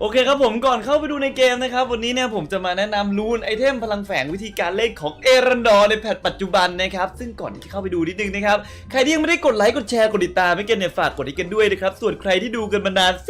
โอเคครับผมก่อนเข้าไปดูในเกมนะครับ วันนี้เนี่ยผมจะมาแนะนำรูนไอเทมพลังแฝงวิธีการเล่นของเอรันดอร์ในแพทปัจจุบันนะครับ ซึ่งก่อนที่จะเข้าไปดูนิดนึงนะครับ ใครที่ยังไม่ได้กดไลค์กดแชร์กดติดตามไม่เกันเนี่ยฝากกดให้กันด้วยนะครับ ส่วนใครที่ดูกันมานานแส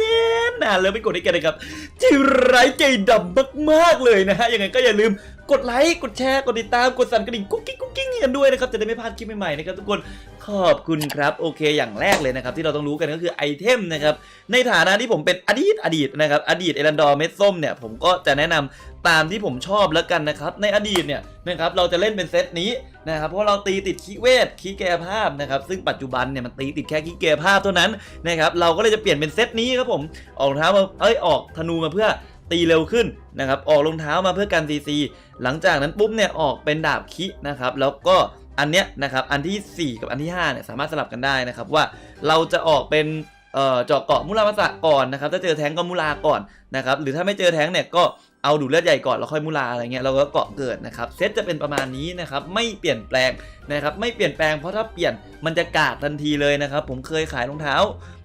นนานแล้วไม่กดให้กันนะครับจิไร้ใจดำมากๆเลยนะฮะยังไงก็อย่าลืม กดไลค์กดแชร์กดติดตามกดสั่นกระดิ่งกุ๊กกิ๊กกุ๊กกิ๊กกันด้วยนะครับจะได้ไม่พลาดคลิปใหม่ๆนะครับทุกคนขอบคุณครับโอเคอย่างแรกเลยนะครับที่เราต้องรู้กันก็คือไอเทมนะครับในฐานะที่ผมเป็นอดีตอดีตนะครับอดีตเอรันดอร์เม็ดส้มเนี่ยผมก็จะแนะนำตามที่ผมชอบแล้วกันนะครับในอดีตเนี่ยนะครับเราจะเล่นเป็นเซตนี้นะครับเพราะเราตีติดคีเวทคีแกภาพนะครับซึ่งปัจจุบันเนี่ยมันตีติดแค่คีแกภาพเท่านั้นนะครับเราก็เลยจะเปลี่ยนเป็นเซตนี้ครับผมออกเท้ามาเอ้ยออกธนูมาเพื่อ ตีเร็วขึ้นนะครับออกรองเท้ามาเพื่อกันซีซีหลังจากนั้นปุ๊บเนี่ยออกเป็นดาบคินะครับแล้วก็อันเนี้ยนะครับอันทีสี่4 กับอันที่5เนี่ยสามารถสลับกันได้นะครับว่าเราจะออกเป็น เจาะเกาะมุรามาสะก่อนนะครับถ้าเจอแท้งก็มุราก่อนนะครับหรือถ้าไม่เจอแท้งเนี่ยก็เอาดูดเลือดใหญ่ก่อนแล้วค่อยมุราอะไรเงี้ยเราก็เกาะเกิดนะครับเซตจะเป็นประมาณนี้นะครับไม่เปลี่ยนแปลงนะครับไม่เปลี่ยนแปลงเพราะถ้าเปลี่ยนมันจะกาดทันทีเลยนะครับผมเคยขายรองเท้า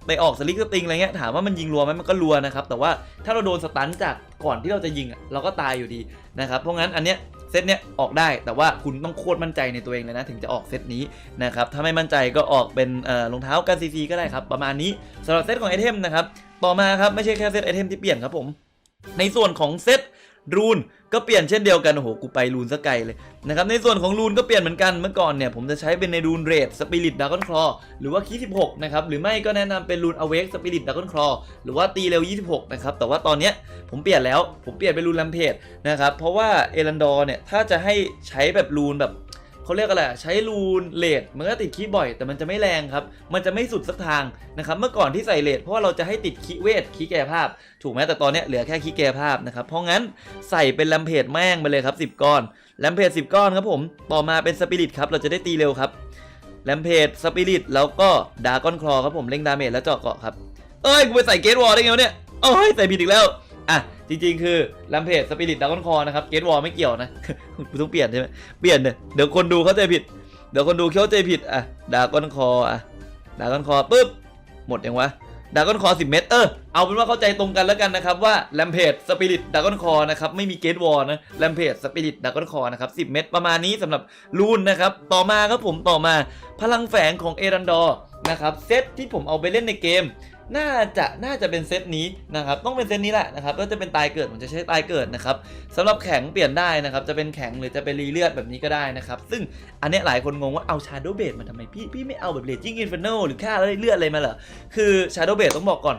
ไปออกสลิกสติงอะไรเงี้ยถามว่ามันยิงรัวไหมมันก็รัวนะครับแต่ว่าถ้าเราโดนสตันจากก่อนที่เราจะยิงเราก็ตายอยู่ดีนะครับเพราะงั้นอันเนี้ย เซตเนี้ยออกได้แต่ว่าคุณต้องโคตรมั่นใจในตัวเองเลยนะถึงจะออกเซตนี้นะครับถ้าไม่มั่นใจก็ออกเป็นเอ่อรองเท้ากันซีซีก็ได้ครับประมาณนี้สำหรับเซตของไอเทมนะครับต่อมาครับไม่ใช่แค่เซตไอเทมที่เปลี่ยนครับผมในส่วนของเซต รูนก็เปลี่ยนเช่นเดียวกัน โอ้โห กูไปรูนสไกลเลยนะครับ ในส่วนของรูนก็เปลี่ยนเหมือนกัน เมื่อก่อนเนี่ยผมจะใช้เป็นในรูนเรดสปิริตดากอนคลอหรือว่าคี16นะครับ หรือไม่ก็แนะนำเป็นรูนอเวกสปิริตดากอนคลอหรือว่าตีเร็ว 26 นะครับ แต่ว่าตอนเนี้ยผมเปลี่ยนแล้ว ผมเปลี่ยนเป็นรูนลัมเพจนะครับ เพราะว่าเอรันดอร์เนี่ย ถ้าจะให้ใช้แบบรูนแบบ เขาเรียกอะไรอะใช้รูนเลดมันก็ติดคีย์บ่อย แต่มันจะไม่แรงครับ มันจะไม่สุดสักทางนะครับเมื่อก่อนที่ใส่เลดเพราะว่าเราจะให้ติดคีย์เวทคีย์แก่ภาพ ถูกไหมแต่ตอนเนี้ยเหลือแค่คีย์แก่ภาพนะครับเพราะงั้นใส่เป็นแลมเพจแม่งไปเลยครับ 10 ก้อนแลมเพจ10 ก้อนครับผมต่อมาเป็นสปิริตครับเราจะได้ตีเร็วครับแลมเพจสปิริตแล้วก็ดากอนคลอครับผมเล่งดาเมจแล้วเจาะเกาะครับเอ้ยกูไปใส่เกตวอลได้ไงเนี่ยโอ้ยใส่ผิดอีกแล้ว อะจริงๆ คือแลมเพจสปิริตดากอนคอนะครับเกตวอลไม่เกี่ยวนะกูต้องเปลี่ยนใช่ไหมเปลี่ยนเนี่ยเดี๋ยวคนดูเข้าใจผิด เดี๋ยวคนดูเข้าใจผิดอะดากอนคออะดากอนคอปุ๊บหมดยังวะดากอนคอ10 เมตร เออ เอาเป็นว่าเข้าใจตรงกันแล้วกันนะครับ ว่าแลมเพจสปิริตดากอนคอนะครับ ไม่มีเกตวอลนะแลมเพจสปิริตดากอนคอนะครับ 10 เมตร ประมาณนี้สำหรับรูนนะครับ ต่อมาครับผมต่อมาพลังแฝงของเอรันดอร์นะครับ เซตที่ผมเอาไปเล่นในเกม น่าจะน่าจะเป็นเซตนี้นะครับต้องเป็นเซตนี้แหละนะครับก็จะเป็นตายเกิดผมจะใช้ตายเกิดนะครับสำหรับแข็งเปลี่ยนได้นะครับจะเป็นแข็งหรือจะเป็นรีเลือดแบบนี้ก็ได้นะครับซึ่งอันนี้หลายคนงงว่าเอา Shadow b a s e มาทำไมพี่พี่ไม่เอาแบบ Raging Inferno หรือค่าอะไรเลือดอะไรมาเหรอคือ Shadow b a s e ต้องบอกก่อน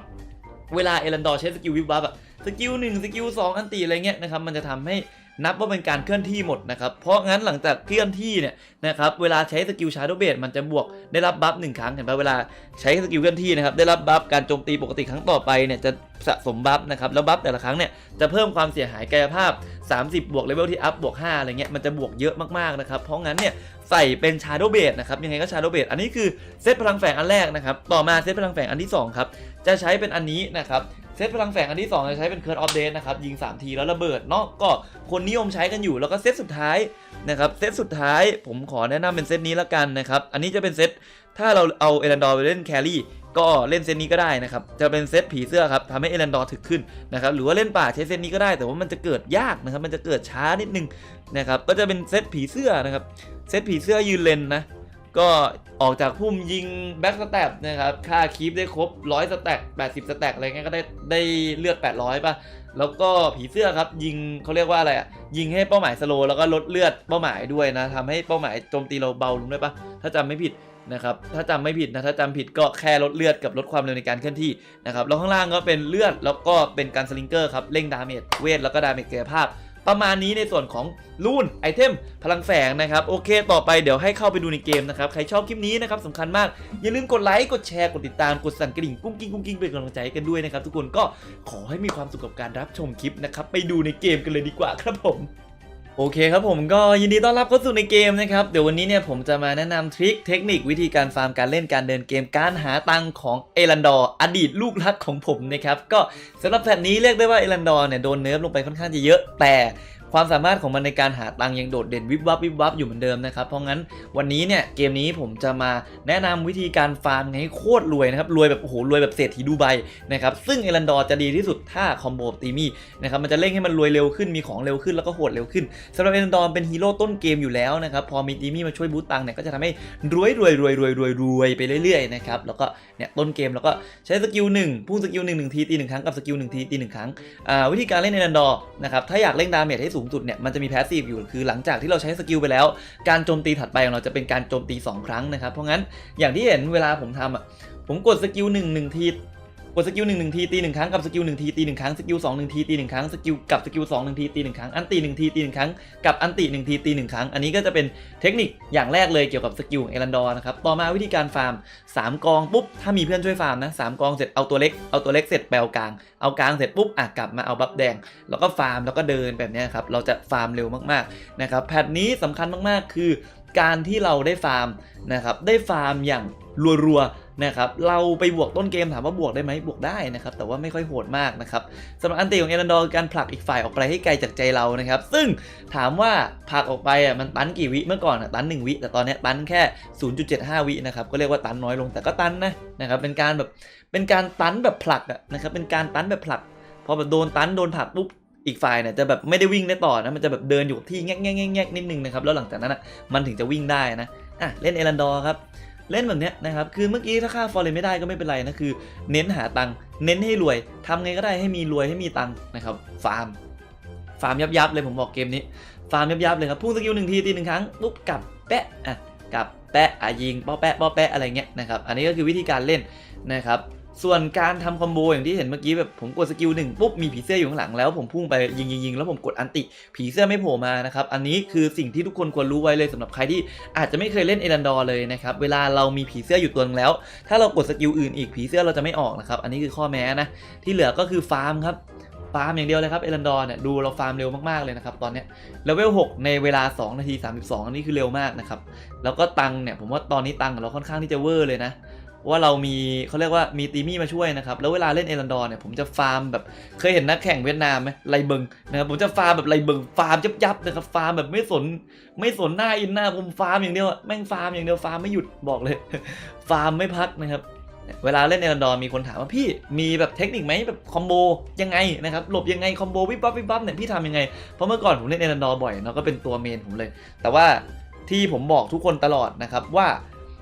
เวลาเอรันดอร์ใช้สกิลวิบวับอะสกิลหนึ่งสกิลสองอันตีอะไรเงี้ยนะครับมันจะทำให้ นับว่าเป็นการเคลื่อนที่หมดนะครับ เพราะงั้นหลังจากเคลื่อนที่เนี่ยนะครับเวลาใช้สกิล Shadow b a s e มันจะบวกได้รับบัฟหนึ่งครั้งเห็นปะเวลาใช้สกิลเคลื่อนที่นะครับได้รับบัฟการโจมตีปกติครั้งต่อไปเนี่ยจะสะสมบัฟนะครับแล้วบัฟแต่ละครั้งเนี่ยจะเพิ่มความเสียหายกายภาพ 30 บวกเลเวลที่อัพบวก5อะไรเงี้ยมันจะบวกเยอะมากๆนะครับเพราะงั้นเนี่ยใส่เป็น Shadow b a s e นะครับยังไงก็ Shadow b a s e อันนี้คือเซตพลังแฝงอันแรกนะครับต่อมาเซตพลังแฝงอันที่สองครับจะใช้เป็นอันนี้นะครับ เซตพลังแฝงอันที่2จะใช้เป็น Curse of Death นะครับยิง 3 ทีแล้วระเบิดเนาะก็คนนิยมใช้กันอยู่แล้วก็เซตสุดท้ายนะครับเซตสุดท้ายผมขอแนะนำเป็นเซตนี้ละกันนะครับอันนี้จะเป็นเซตถ้าเราเอาเอรันดอร์ไปเล่นแครี่ก็เล่นเซตนี้ก็ได้นะครับ จะเป็นเซตผีเสื้อครับทำให้เอรันดอร์ถึกขึ้นนะครับ หรือว่าเล่นป่าใช้เซตนี้ก็ได้ แต่ว่ามันจะเกิดยากนะครับ มันจะเกิดช้านิดนึงนะครับ ก็จะเป็นเซตผีเสื้อนะครับ เซตผีเสื้อยืนเลนนะ ก็ออกจากพุ่มยิงแบ็กสแต็ปนะครับค่าคีปได้ครบ 100 สแต็ก80 สแต็กอะไรเงี้ยก็ได้ได้เลือด 800 ป่ะ แล้วก็ผีเสื้อครับยิงเขาเรียกว่าอะไรอะยิงให้เป้าหมายสโลแล้วก็ลดเลือดเป้าหมายด้วยนะทำให้เป้าหมายโจมตีเราเบาลงด้วยป่ะ ถ้าจำไม่ผิดนะครับถ้าจำไม่ผิดนะถ้าจำผิดก็แค่ลดเลือดกับลดความเร็วในการเคลื่อนที่นะครับแล้วข้างล่างก็เป็นเลือดแล้วก็เป็นการสลิงเกอร์ครับเร่งดาเมจเวทแล้วก็ดาเมจกายภาพ ประมาณนี้ในส่วนของรูนไอเทมพลังแฝงนะครับ โอเค ต่อไปเดี๋ยวให้เข้าไปดูในเกมนะครับ ใครชอบคลิปนี้นะครับสำคัญมาก อย่าลืมกดไลค์ กดแชร์ กดติดตาม กดสั่นกระดิ่งกุ้งกิ้งกุ้งกิ้งเป็นกำลังใจให้กันด้วยนะครับทุกคนก็ขอให้มีความสุขกับการรับชมคลิปนะครับไปดูในเกมกันเลยดีกว่าครับผม โอเคครับผมก็ยินดีต้อนรับเข้าสู่ในเกมนะครับเดี๋ยววันนี้เนี่ยผมจะมาแนะนำทริคเทคนิควิธีการฟาร์มการเล่นการเดินเกมการหาตังของเอรันดอร์อดีตลูกรักของผมนะครับก็สำหรับแพทนี้เรียกได้ว่าเอรันดอร์เนี่ยโดนเนิร์ฟลงไปค่อนข้างจะเยอะ แต่ ความสามารถของมันในการหาตังค์ยังโดดเด่นวิบวับวิบวับอยู่เหมือนเดิมนะครับ เพราะงั้นวันนี้เนี่ยเกมนี้ผมจะมาแนะนำวิธีการฟาร์มให้โคตรรวยนะครับรวยแบบโอ้โหรวยแบบเศรษฐีดูไบนะครับซึ่งเอรันดอร์จะดีที่สุดถ้าคอมโบตีมี่นะครับมันจะเร่งให้มันรวยเร็วขึ้นมีของเร็วขึ้นแล้วก็โหดเร็วขึ้นสำหรับเอรันดอร์เป็นฮีโร่ต้นเกมอยู่แล้วนะครับพอมีตีมี่มาช่วยบูตตังค์เนี่ยก็จะทำให้รวยรวยรวยรวยรวยรวยไปเรื่อยๆนะครับแล้วก็เนี่ยต้นเกมแล้วก็ใช้สกิลหนึ่งพุ่งสกิลหนึ่งหนึ่งทีตีหนึ่งครั้งกับสกิลหนึ่งทีตีหนึ่งครั้งอ่าวิธีการเล่นเอรันดอร์นะครับถ้าอยากเล่นดาเมจให้สูงสุดเนี่ยมันจะมีแพสซีฟอยู่คือหลังจากที่เราใช้สกิลไปแล้ว การโจมตีถัดไปของเราจะเป็นการโจมตี 2 ครั้งนะครับ เพราะงั้นอย่างที่เห็นเวลาผมทำอะผมกดสกิลหนึ่งหนึ่งที กดสกิลหนึ่งหนึ่งทีตีหนึ่งครั้งกับสกิลหนึ่งทีตีหนึ่งครั้งสกิลสองหนึ่งทีตีหนึ่งครั้งสกิลกับสกิลสองหนึ่งทีตีหนึ่งครั้งอันตีหนึ่งทีตีหนึ่งครั้งกับอันตีหนึ่งทีตีหนึ่งครั้ง อันนี้ก็จะเป็นเทคนิคอย่างแรกเลยเกี่ยวกับสกิลเอรันดอร์นะครับต่อมาวิธีการฟาร์ม 3 กองปุ๊บถ้ามีเพื่อนช่วยฟาร์มนะสามกองเสร็จเอาตัวเล็กเอาตัวเล็กเสร็จแปลวกลางเอากลางเสร็จปุ๊บอะกลับมาเอาบัฟแดง แล้วก็ฟาร์มแล้วก็เดินแบบนี้ครับเราจะฟาร์มเร็วมากๆนะครับแพทนี้สำคัญมากๆ คือการที่เราได้ฟาร์มนะครับได้ฟาร์มอย่างรัวๆ นะครับเราไปบวกต้นเกมถามว่าบวกได้ไหมบวกได้นะครับแต่ว่าไม่ค่อยโหดมากนะครับสำหรับอันตีของเอรันดอร์การผลักอีกฝ่ายออกไปให้ไกลจากใจเรานะครับซึ่งถามว่าผลักออกไปอะมันตันกี่วิเมื่อก่อนอะตัน 1 วิ แต่ตอนนี้ตันแค่ 0.75 วินะครับก็เรียกว่าตันน้อยลงแต่ก็ตันนะนะครับเป็นการแบบเป็นการตันแบบผลักอะนะครับเป็นการตันแบบผลักพอแบบโดนตันโดนผลักปุ๊บอีกฝ่ายเนี่ยจะแบบไม่ได้วิ่งได้ต่อนะมันจะแบบเดินอยู่ที่แง่แง่แง่แง่นิดนึงนะครับแล้วหลังจากนั้นอะมันถึงจะวิ่งได้นะอะเล่นเอรันดอร์ครับ เล่นแบบเนี้ยนะครับคือเมื่อกี้ถ้าค่าฟอร์เรนไม่ได้ก็ไม่เป็นไรนะคือ เน้นหาตังค์เน้นให้รวยทำไงก็ได้ให้มีรวยให้มีตังค์นะครับฟาร์มฟาร์มยับยับเลยผมบอกเกมนี้ ฟาร์มยับยับเลยครับพุ่งสกิลหนึ่งทีตีหนึ่งครั้งปุ๊บกลับแปะอะกลับแปะอะยิงป้อแปะป้อแปะอะไรเงี้ยนะครับอันนี้ก็คือวิธีการเล่นนะครับ ส่วนการทำคอมโบอย่างที่เห็นเมื่อกี้แบบผมกดสกิลหนึ่งปุ๊บมีผีเสื้ออยู่ข้างหลังแล้วผมพุ่งไปยิงยิงยิงแล้วผมกดอันติผีเสื้อไม่โผล่มานะครับอันนี้คือสิ่งที่ทุกคนควรรู้ไว้เลยสำหรับใครที่อาจจะไม่เคยเล่นเอรันดอร์เลยนะครับเวลาเรามีผีเสื้ออยู่ตัวนึงแล้ว ถ้าเรากดสกิลอื่นอีกผีเสื้อเราจะไม่ออกนะครับอันนี้คือข้อแม้นะที่เหลือก็คือฟาร์มครับฟาร์มอย่างเดียวเลยครับเอรันดอร์เนี่ยดูเราฟาร์มเร็วมากๆเลยนะครับตอนนี้เลเวล6ในเวลา 2 นาที 32 อันนี้คือเร็วมากนะครับแล้วก็ตังเนี่ยผมว่าตอนนี้ตังค์ของเราค่อนข้างที่จะเวอร์เลยนะ ว่าเรามีเขาเรียกว่ามีตีมี่มาช่วยนะครับ แล้วเวลาเล่นเอรันดอร์เนี่ยผมจะฟาร์มแบบเคยเห็นนักแข่งเวียดนามไหมไลเบิงนะครับผมจะฟาร์มแบบไลเบิงฟาร์มยับยับๆนะครับฟาร์มแบบไม่สนไม่สนหน้าอินหน้าผมฟาร์มอย่างเดียวแม่งฟาร์มอย่างเดียวฟาร์มไม่หยุดบอกเลย ฟาร์มไม่พักนะครับเวลาเล่นเอรันดอร์มีคนถามว่าพี่มีแบบเทคนิคไหมแบบคอมโบยังไงนะครับหลบยังไงคอมโบวิบวับวิบวับเนี่ยพี่ทำยังไงเพราะเมื่อก่อนผมเล่นเอรันดอร์บ่อยเนาะก็เป็นตัวเมนผมเลย แต่ว่าที่ผมบอกทุกคนตลอดนะครับว่า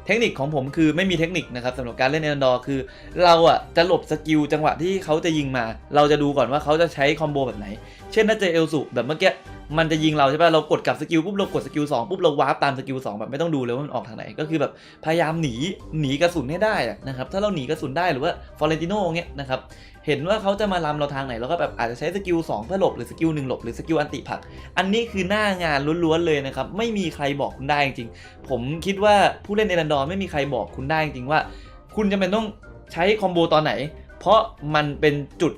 เทคนิคของผมคือไม่มีเทคนิคนะครับสำหรับการเล่นเอรันดอร์คือ เราอะจะหลบสกิลจังหวะที่เขาจะยิงมา เราจะดูก่อนว่าเขาจะใช้คอมโบแบบไหน เช่นถ้าเจอเอลสุแบบเมื่อกี้มันจะยิงเราใช่ป่ะเรากดกลับสกิลปุ๊บเรากดสกิลสองปุ๊บเราวาร์ปตามสกิลสองแบบไม่ต้องดูเลยว่ามันออกทางไหน ก็คือแบบพยายามหนีหนีกระสุนให้ได้นะครับถ้าเราหนีกระสุนได้หรือว่าฟอเรนติโน่เงี้ยนะครับ เห็นว่าเขาจะมาลำเราทางไหนเราก็แบบอาจจะใช้สกิล2เพื่อหลบหรือสกิลหนึ่งหลบหรือสกิลอันติผัก อันนี้คือหน้างานล้วนๆเลยนะครับ ไม่มีใครบอกคุณได้จริงๆ ผมคิดว่าผู้เล่นเอรันดอร์ไม่มีใครบอกคุณได้จริงๆว่า คุณจะเป็นต้องใช้คอมโบตอนไหน เพราะมันเป็นจุด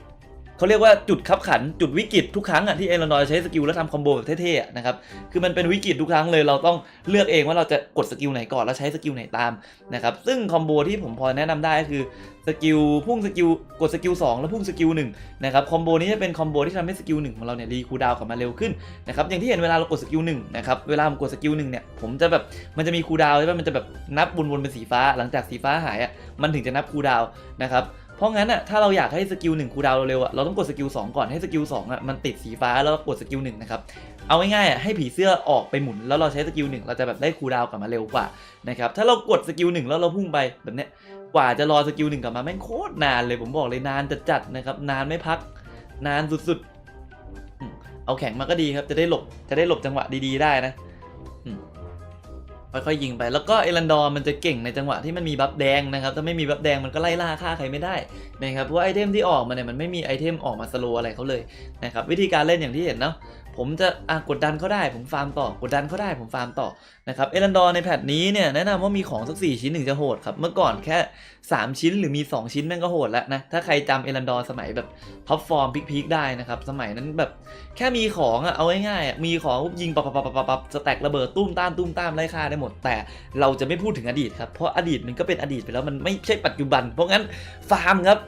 เขาเรียกว่าจุดขับขันจุดวิกฤตทุกครั้งอะที่เอรันอร์ใช้สกิลแล้วทำคอมโบแบบเท่ๆอะนะครับคือมันเป็นวิกฤตทุกครั้งเลยเราต้องเลือกเองว่าเราจะกดสกิลไหนก่อนแล้วใช้สกิลไหนตามนะครับซึ่งคอมโบที่ผมพอแนะนำได้ก็คือสกิลพุ่งสกิลกดสกิล2แล้วพุ่งสกิล1นะครับคอมโบนี้จะเป็นคอมโบที่ทำให้สกิล1ของเราเนี่ยรีคูดาวกลับมาเร็วขึ้นนะครับอย่างที่เห็นเวลาเรากดสกิลหนึ่งนะครับเวลาผมกดสกิลหนึ่งเนี่ยผมจะแบบมันจะมีคูดาวใช่ไหมมันจะแบบนับวนๆเป็นสีฟ้าหลังจากสีฟ้าหายอะมันถึงจะนับคูดาวนะครับ เพราะงั้นอะถ้าเราอยากให้สกิลหนึ่งคูดาวเร็วๆอะเราต้องกดสกิลสองก่อนให้สกิลสองอะมันติดสีฟ้าแล้วกดสกิลหนึ่งนะครับเอาง่ายๆอะให้ผีเสื้อออกไปหมุนแล้วเราใช้สกิลหนึ่งเราจะแบบได้คูดาวกลับมาเร็วกว่านะครับถ้าเรากดสกิลหนึ่งแล้วเราพุ่งไปแบบเนี้ยกว่าจะรอสกิลหนึ่งกลับมาแม่งโคตรนานเลยผมบอกเลยนานจะจัดนะครับนานไม่พักนานสุดๆ เอาแข็งมาก็ดีครับจะได้หลบจะได้หลบจังหวะดีๆได้นะ ค่อยๆยิงไป แล้วก็เอรันดอร์มันจะเก่งในจังหวะที่มันมีบัฟแดงนะครับ ถ้าไม่มีบัฟแดงมันก็ไล่ล่าฆ่าใครไม่ได้นะครับ เพราะไอเทมที่ออกมาเนี่ยมันไม่มีไอเทมออกมาสโลอะไรเขาเลยนะครับ วิธีการเล่นอย่างที่เห็นเนาะ ผมจะอะกดดันเขาได้ผมฟาร์มต่อกดดันเขาได้ผมฟาร์มต่อนะครับเอรันดอร์ในแพทนี้เนี่ยแนะนำว่ามีของสัก 4 ชิ้นถึงจะโหดครับเมื่อก่อนแค่ 3 ชิ้นหรือมี 2 ชิ้นแม่งก็โหดแล้วนะถ้าใครจำเอรันดอร์สมัยแบบท็อปฟอร์มพีคๆได้นะครับสมัยนั้นแบบแค่มีของอะเอาง่ายๆอะมีของปุ๊บยิงปับปับปับปับปับสแต็กระเบิดตุ้มตามตุ้มตามไล่ฆ่าได้หมด แต่เราจะไม่พูดถึงอดีตครับเพราะอดีตมันก็เป็นอดีตไปแล้วมันไม่ใช่ปัจจุบัน เพราะงั้นฟาร์มครับ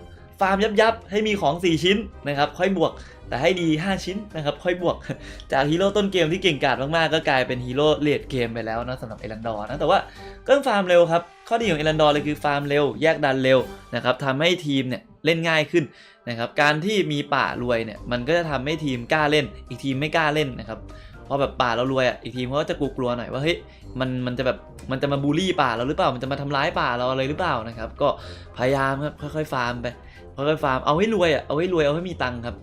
ฟาร์มยับยับให้มีของ 4 ชิ้นนะครับค่อยบวกแต่ให้ดี 5 ชิ้นนะครับค่อยบวก จากฮีโร่ต้นเกมที่เก่งกาจมากๆ ก็กลายเป็นฮีโร่เลดเกมไปแล้วนะสำหรับเอรันดอร์นะแต่ว่าก็ฟาร์มเร็วครับ ข้อดีของเอรันดอร์เลยคือฟาร์มเร็ว แยกดันเร็วนะครับทำให้ทีมเนี่ยเล่นง่ายขึ้นนะครับการที่มีป่ารวยเนี่ยมันก็จะทำให้ทีมกล้าเล่น อีกทีมไม่กล้าเล่นนะครับพอแบบป่าเรารวยอะอีกทีมเขาก็จะกลัวๆหน่อยว่าเฮ้ยมันมันจะแบบมันจะมาบูลลี่ป่าเราหรือเปล่ามันจะมาทำร้ายป่าเราอะไรหรือเปล่านะครับก็พยายามครับค่อยๆฟาร์มไป ค่อยๆฟาร์มเอาให้รวยอะเอาให้รวยเอาให้มีตังค์ครับ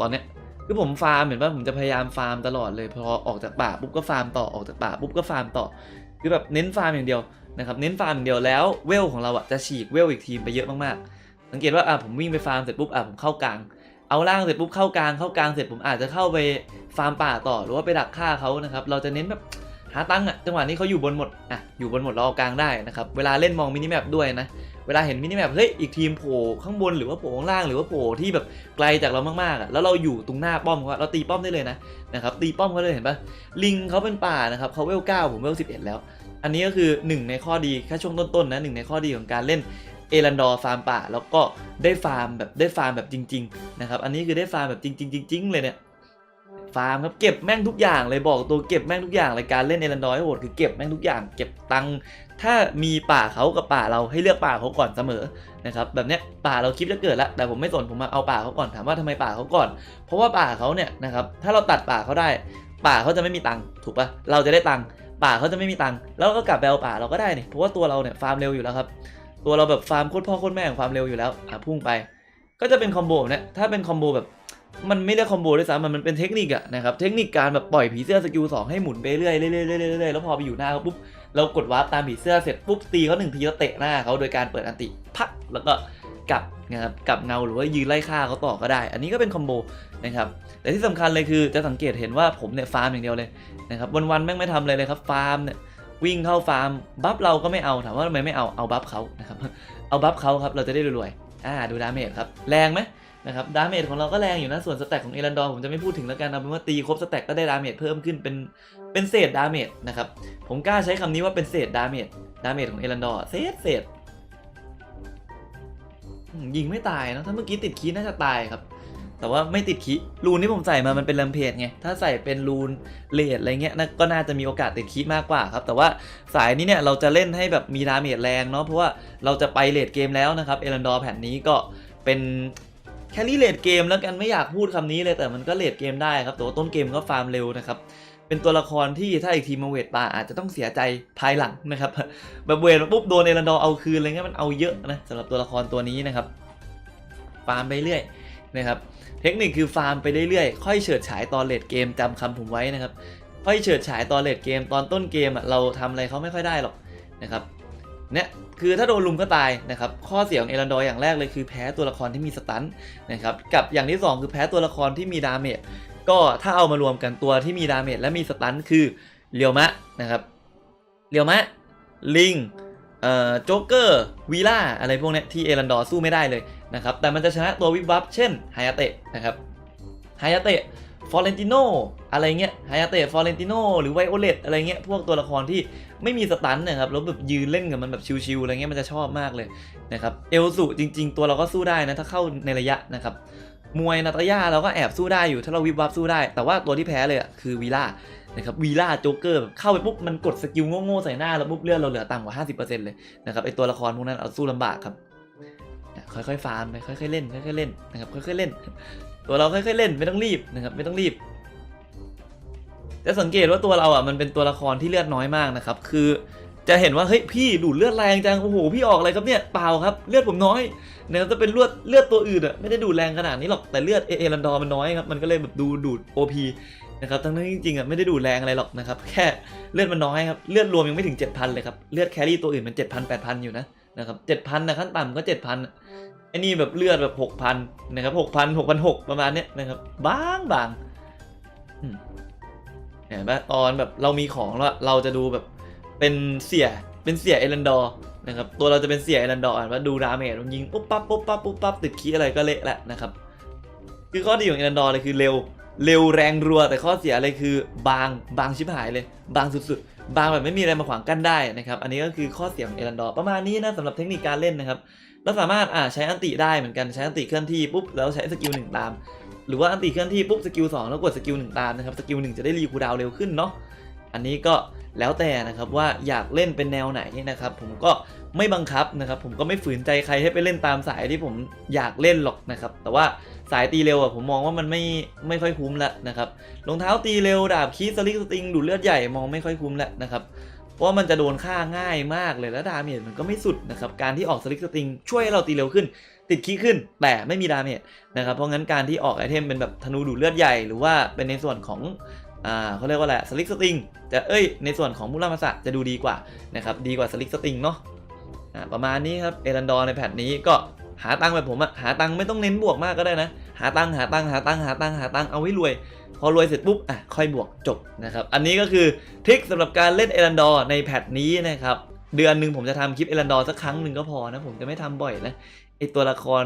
ตอนเนี้ยคือผมฟาร์มเห็นป่ะผมจะพยายามฟาร์มตลอดเลยพอออกจากป่าปุ๊บก็ฟาร์มต่อออกจากป่าปุ๊บก็ฟาร์มต่อ คือแบบเน้นฟาร์มอย่างเดียวนะครับเน้นฟาร์มอย่างเดียวแล้วเวลของเราอะจะฉีกเวลอีกทีมไปเยอะมากๆ สังเกตว่าอะผมวิ่งไปฟาร์มเสร็จปุ๊บอะผมเข้ากลาง เอาล่างเสร็จปุ๊บเข้ากลางเข้ากลางเสร็จผมอาจจะเข้าไปฟาร์มป่าต่อหรือว่าไปดักฆ่าเขานะครับเราจะเน้นแบบหาตังค์อะจังหวะนี้เขาอยู่บนหมดอะอยู่บนหมดเราเอากลางได้นะครับเวลาเล่นมองมินิแมปด้วยนะ เวลาเห็นมินิแมปเฮ้ยอีกทีมโผล่ข้างบนหรือว่าโผล่ข้างล่างหรือว่าโผล่ที่แบบไกลจากเรามากๆอะแล้วเราอยู่ตรงหน้าป้อมเขาเราตีป้อมได้เลยนะนะครับตีป้อมเขาเลยเห็นปะลิงเขาเป็นป่านะครับเขาเวลเก้าผมเวลสิบเอ็ดแล้ว อันนี้ก็คือหนึ่งในข้อดีแค่ช่วงต้นๆนะหนึ่งในข้อดีของการเล่นเอรันดอร์ฟาร์มป่าแล้วก็ได้ฟาร์มแบบได้ฟาร์มแบบจริงๆนะครับอันนี้คือได้ฟาร์มแบบจริงๆจริงๆเลยเนี่ยฟาร์มครับเก็บแม่งทุกอย่างเลยบอกตัวเก็บแม่งทุกอย่างเลยการเล่นเอรันดอร์โหดคือเก็บแม่งทุกอย่างเก็บตังค์ ถ้ามีป่าเขากับป่าเราให้เลือกป่าเขาก่อนเสมอนะครับแบบเนี้ยป่าเราคลิปจะเกิดแล้วแต่ผมไม่สนผมมาเอาป่าเขาก่อนถามว่าทำไมป่าเขาก่อน เพราะว่าป่าเขาเนี่ยนะครับถ้าเราตัดป่าเขาได้ ป่าเขาจะไม่มีตังค์ถูกปะเราจะได้ตังค์ป่าเขาจะไม่มีตังค์แล้วก็กลับไปเอาป่าเราก็ได้นี่เพราะว่าตัวเราเนี่ยฟาร์มเร็วอยู่แล้วครับตัวเราแบบฟาร์มโคตรพ่อโคตรแม่ของความเร็วอยู่แล้วอะพุ่งไป ก็จะเป็นคอมโบเนี่ยถ้าเป็นคอมโบแบบมันไม่ได้คอมโบด้วยซ้ำมันมันเป็นเทคนิคอะนะครับเทคนิคการแบบปล่อยผีเสื้อสกิลสองให้หมุนไปเรื่อยๆเรื่อยๆเรื่อยๆๆแล้วพอไปอยู่หน้าเขาปุ๊บ เรากดวาร์ปตามผีเสื้อเสร็จปุ๊บตีเขาหนึ่งทีแล้วเตะหน้าเขาโดยการเปิดอันติพักแล้วก็กลับนะครับกลับเงาหรือว่ายืนไล่ฆ่าเขาต่อก็ได้ อันนี้ก็เป็นคอมโบนะครับแต่ที่สำคัญเลยคือจะสังเกตเห็นว่าผมเนี่ยฟาร์มอย่างเดียวเลยนะครับวันๆแม่งไม่ทำอะไรเลยครับฟาร์มเนี่ยวิ่งเข้าฟาร์มบัฟเราก็ไม่เอาถามว่าทำไมไม่เอาเอาบัฟเขานะครับเอาบัฟเขาครับเราจะได้รวยๆอ่าดูดาเมจครับแรงไหม นะครับดาเมจของเราก็แรงอยู่นะ ส่วนสแต็กของเอรันดอร์ผมจะไม่พูดถึงแล้วกันเอาเป็นว่าตีครบสแต็กก็ได้ดาเมจเพิ่มขึ้นเป็นเป็นเศษดาเมจนะครับ ผมกล้าใช้คำนี้ว่าเป็นเศษดาเมจดาเมจของเอรันดอร์เศษเศษยิงไม่ตายนะถ้าเมื่อกี้ติดคีน่าจะตายครับ แต่ว่าไม่ติดคีรูนที่ผมใส่มามันเป็นลัมเพจไงถ้าใส่เป็นรูนเลดอะไรเงี้ยนะก็น่าจะมีโอกาสติดคีมากกว่าครับ แต่ว่าสายนี้เนี่ยเราจะเล่นให้แบบมีดาเมจแรงเนาะเพราะว่าเราจะไปเลดเกมแล้วนะครับเอรันดอร์แผ่นนี้ก็เป็น แครี่เลดเกมแล้วกันไม่อยากพูดคำนี้เลยแต่มันก็เลดเกมได้ครับแต่ว่าต้นเกมก็ฟาร์มเร็วนะครับเป็นตัวละครที่ถ้าอีกทีมาเวทป่าอาจจะต้องเสียใจภายหลังนะครับแบบเวทมาปุ๊บโดนเอรันดอร์เอาคืนอะไรเงี้ยมันเอาเยอะนะสำหรับตัวละครตัวนี้นะครับฟาร์มไปเรื่อยนะครับเทคนิคคือฟาร์มไปเรื่อยๆค่อยเฉิดฉายตอนเลดเกมจำคำผมไว้นะครับค่อยเฉิดฉายตอนเลดเกมตอนต้นเกมเราทำอะไรเขาไม่ค่อยได้หรอกนะครับ เนี่ยคือถ้าโดนลุมก็ตายนะครับข้อเสียของเอรันดอร์อย่างแรกเลยคือแพ้ตัวละครที่มีสตันนะครับกับอย่างที่สองคือแพ้ตัวละครที่มีดาเมจก็ถ้าเอามารวมกันตัวที่มีดาเมจและมีสตันคือเรียวมะนะครับเรียวมะลิงเอ่อโจ๊กเกอร์วีล่าอะไรพวกนี้ที่เอรันดอร์สู้ไม่ได้เลยนะครับแต่มันจะชนะตัววิบวับเช่นไฮยาเตะนะครับไฮยาเตะ ฟอเรนติโนอะไรเงี้ยไฮยาเตะฟอเรนติโนหรือไวโอเลตอะไรเงี้ยพวกตัวละครที่ไม่มีสตันนะครับแล้วแบบยืนเล่นกับมันแบบชิวๆอะไรเงี้ยมันจะชอบมากเลยนะครับเอลสุจริง ๆ ตัวเราก็สู้ได้นะถ้าเข้าในระยะนะครับมวยนาตาย่าเราก็แอบสู้ได้อยู่ถ้าเราวิบวับสู้ได้ แต่ว่าตัวที่แพ้เลยอะคือวีล่านะครับวีล่าโจ๊กเกอร์แบบเข้าไปปุ๊บมันกดสกิลโง่ๆใส่หน้าแล้วปุ๊บเลือดเราเหลือต่ำกว่า 50%เลยนะครับไอตัวละครพวกนั้นเอาสู้ลำบากครับค่อยๆฟาร์มไปค่อยๆเล่นค่อยๆเล่นนะครับค่อยๆเล่น ตัวเราค่อยๆเล่นไม่ต้องรีบนะครับไม่ต้องรีบจะสังเกตว่าตัวเราอะมันเป็นตัวละครที่เลือดน้อยมากนะครับ คือจะเห็นว่าเฮ้ยพี่ดูดเลือดแรงจังโอ้โหพี่ออกอะไรครับเนี่ยเปล่าครับเลือดผมน้อยนะครับจะเป็นเลือดเลือดตัวอื่นอะไม่ได้ดูดแรงขนาดนี้หรอกแต่เลือดเอเอรันดอมันน้อยครับมันก็เลยแบบดูดูด OP นะครับทั้งนั้นจริงๆอะไม่ได้ดูดแรงอะไรหรอกนะครับแค่เลือดมันน้อยครับเลือดรวมยังไม่ถึง 7,000 เลยครับเลือดแครี่ตัวอื่นมัน7,000 8,000 อยู่นะนะครับ7,000นะขั้นต่ำก็7,000 อ้นี่แบบเลือดแบบ6,000นะครับ6,000 6,600ประมาณเนี้ยนะครับบางบางอืมเห็นปะตอนแบบเรามีของแล้วเราจะดูแบบเป็นเสียเป็นเสียเอรันดอร์นะครับตัวเราจะเป็นเสียเอรันดอร์อะว่าดูดาเมจมันยิงปุ๊บปั๊บปุ๊บปั๊บปุ๊บปั๊บติดคีอะไรก็เละแหละนะครับคือข้อดีของเอรันดอร์เลยคือเร็วเร็วแรงรัวแต่ข้อเสียเลยคือบางบางชิบหายเลย บางสุดๆ บางแบบไม่มีอะไรมาขวางกั้นได้นะครับ อันนี้ก็คือข้อเสียของเอรันดอร์ประมาณนี้นะสำหรับเทคนิคการเล่นนะครับ เราสามารถอ่าใช้อันติได้เหมือนกันใช้อันติเคลื่อนที่ปุ๊บแล้วใช้สกิลหนึ่งตาม หรือว่าอันติเคลื่อนที่ปุ๊บสกิลสองแล้วกดสกิลหนึ่งตามนะครับสกิลหนึ่งจะได้รีคูดาวเร็วขึ้นเนาะอันนี้ก็แล้วแต่นะครับว่าอยากเล่นเป็นแนวไหนนะครับ ผมก็ไม่บังคับนะครับ ผมก็ไม่ฝืนใจใครให้ไปเล่นตามสายที่ผมอยากเล่นหรอกนะครับ แต่ว่าสายตีเร็วอะผมมองว่ามันไม่ไม่ค่อยคุ้มล้วนะครับรองเท้าตีเร็วดาบคีสลิกสติงดูดเลือดใหญ่มองไม่ค่อยคุ้มล้วนะครับ เพราะว่ามันจะโดนฆ่าง่ายมากเลยแล้วดาเมจมันก็ไม่สุดนะครับการที่ออกสลิกสติงช่วยให้เราตีเร็วขึ้น ติดคีขึ้นแต่ไม่มีดาเมจนะครับเพราะงั้นการที่ออกไอเทมเป็นแบบธนูดูดเลือดใหญ่หรือว่าเป็นในส่วนของอ่าเขาเรียกว่าอะไรสลิกสติงจะเอ้ยในส่วนของมุรามาสะจะดูดีกว่านะครับดีกว่าสลิกสติงเนาะประมาณนี้ครับเอรันดอร์ในแพทนี้ก็หาตังค์แบบผมอะหาตังค์ไม่ต้องเน้นบวกมากก็ได้นะ หาตังหาตังหาตังหาตังหาตังเอาไว้รวย พอรวยเสร็จปุ๊บอะค่อยบวกจบนะครับอันนี้ก็คือทริคสำหรับการเล่นเอรันดอร์ในแพทนี้นะครับเดือนหนึ่งผมจะทำคลิปเอรันดอร์สักครั้งหนึ่งก็พอนะผมจะไม่ทำบ่อยนะไอตัวละคร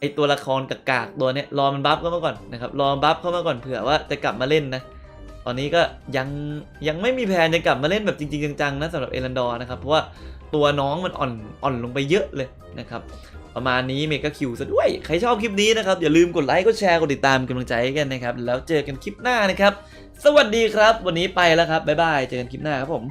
ไอตัวละครกากๆตัวเนี้ยรอมันบัฟเข้ามาก่อนนะครับรอบัฟเข้ามาก่อนเผื่อว่าจะกลับมาเล่นนะตอนนี้ก็ยังยังไม่มีแผนจะกลับมาเล่นแบบจริงๆจังๆนะสำหรับเอรันดอร์นะครับเพราะว่าตัวน้องมันอ่อนอ่อนลงไปเยอะเลยนะครับ ประมาณนี้เมกาคิวซะด้วย ใครชอบคลิปนี้นะครับ อย่าลืมกดไลค์กดแชร์กดติดตามเป็นกำลังใจให้กันนะครับ แล้วเจอกันคลิปหน้านะครับ สวัสดีครับ วันนี้ไปแล้วครับบ๊ายบายเจอกันคลิปหน้าครับผม